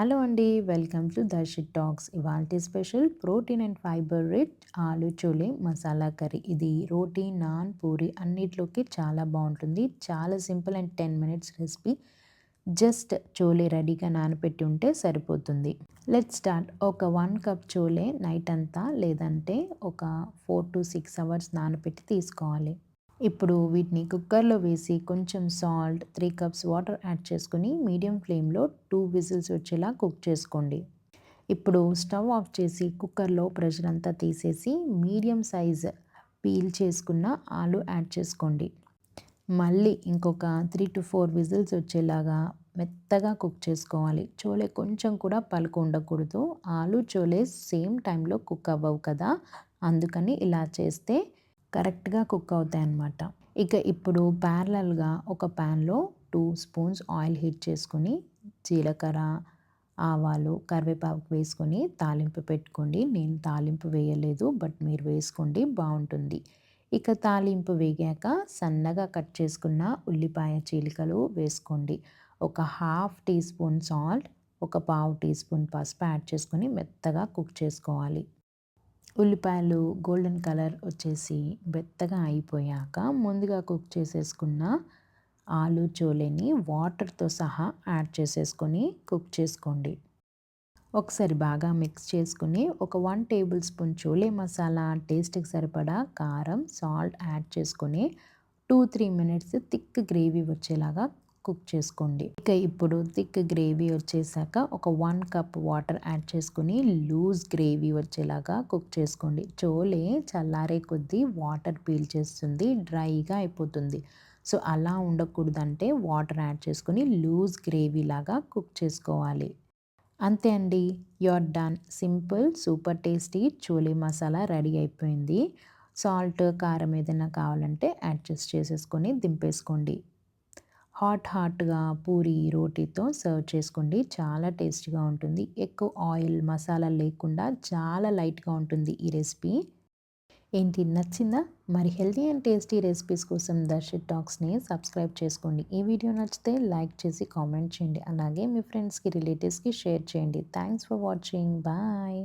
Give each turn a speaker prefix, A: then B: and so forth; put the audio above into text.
A: Hello అండి welcome to Darshit talks. ఇవాల్టి special protein and fibre rich aloo chole masala curry. ఇది రోటీ non puri అన్నిట్లోకి చాలా బాగుంటుంది. చాలా simple and ten minutes recipe. Just chole రెడీగా నానపెట్టి ఉంటే సరిపోతుంది. Let start. ఒక వన్ కప్ చోలే నైట్ అంతా లేదంటే ఒక ఫోర్ టు సిక్స్ అవర్స్ నానపెట్టి తీసుకోవాలి. ఇప్పుడు వీటిని కుక్కర్లో వేసి కొంచెం salt three cups water add చేసుకుని మీడియం ఫ్లేమ్లో టూ విజిల్స్ వచ్చేలా కుక్ చేసుకోండి. ఇప్పుడు స్టవ్ ఆఫ్ చేసి కుక్కర్లో ప్రెషర్ అంతా తీసేసి మీడియం సైజ్ పీల్ చేసుకున్న ఆలు యాడ్ చేసుకోండి. మళ్ళీ ఇంకొక త్రీ టు ఫోర్ విజిల్స్ వచ్చేలాగా మెత్తగా కుక్ చేసుకోవాలి. చోలే కొంచెం కూడా పలుకు ఉండకూడదు. ఆలు చోలే సేమ్ టైంలో కుక్ అవ్వవు కదా. అందుకని ఇలా చేస్తే కరెక్ట్గా కుక్ అవుతాయి అన్నమాట ఇక ఇప్పుడు ప్యారలల్గా ఒక ప్యాన్లో టూ స్పూన్స్ ఆయిల్ హీట్ చేసుకొని జీలకర్ర ఆవాలు కరివేపాకు వేసుకొని తాలింపు పెట్టుకోండి. నేను తాలింపు వేయలేదు బట్ మీరు వేసుకోండి బాగుంటుంది. ఇక తాలింపు వేగాక సన్నగా కట్ చేసుకున్న ఉల్లిపాయ చీలికలు వేసుకోండి. ఒక హాఫ్ టీ స్పూన్ సాల్ట్ ఒక పావు టీ స్పూన్ పసుపు యాడ్ చేసుకొని మెత్తగా కుక్ చేసుకోవాలి. ఉల్లిపాయలు గోల్డెన్ కలర్ వచ్చేసి మెత్తగా అయిపోయాక ముందుగా కుక్ చేసేసుకున్న ఆలు చోలేని వాటర్తో సహా యాడ్ చేసేసుకొని కుక్ చేసుకోండి. ఒకసారి బాగా మిక్స్ చేసుకుని ఒక one tablespoon chole masala టేస్ట్కి సరిపడా కారం సాల్ట్ యాడ్ చేసుకొని two three minutes thick gravy వచ్చేలాగా కుక్ చేసుకోండి. ఇక ఇప్పుడు థిక్ గ్రేవీ వచ్చేసాక ఒక వన్ కప్ వాటర్ యాడ్ చేసుకుని లూజ్ గ్రేవీ వచ్చేలాగా కుక్ చేసుకోండి. చోలే చల్లారే కొద్దీ వాటర్ పీల్ చేస్తుంది డ్రైగా అయిపోతుంది. సో అలా ఉండకూడదంటే వాటర్ యాడ్ చేసుకుని లూజ్ గ్రేవీ లాగా కుక్ చేసుకోవాలి. అంతే అండి. You're done. Simple super tasty chole masala ready అయిపోయింది. సాల్ట్ కారం ఏదైనా కావాలంటే అడ్జస్ట్ చేసేసుకొని దింపేసుకోండి. హాట్ హాట్గా పూరి రోటీతో సర్వ్ చేసుకోండి. చాలా టేస్టీగా ఉంటుంది. ఎక్కువ ఆయిల్ మసాలా లేకుండా చాలా లైట్గా ఉంటుంది ఈ రెసిపీ. ఏంటి నచ్చిందా? మరి హెల్తీ అండ్ టేస్టీ రెసిపీస్ కోసం దర్శిత్ టాక్స్ని సబ్స్క్రైబ్ చేసుకోండి. ఈ వీడియో నచ్చితే లైక్ చేసి కామెంట్ చేయండి. అలాగే మీ ఫ్రెండ్స్కి రిలేటివ్స్కి షేర్ చేయండి. Thanks for watching. బాయ్.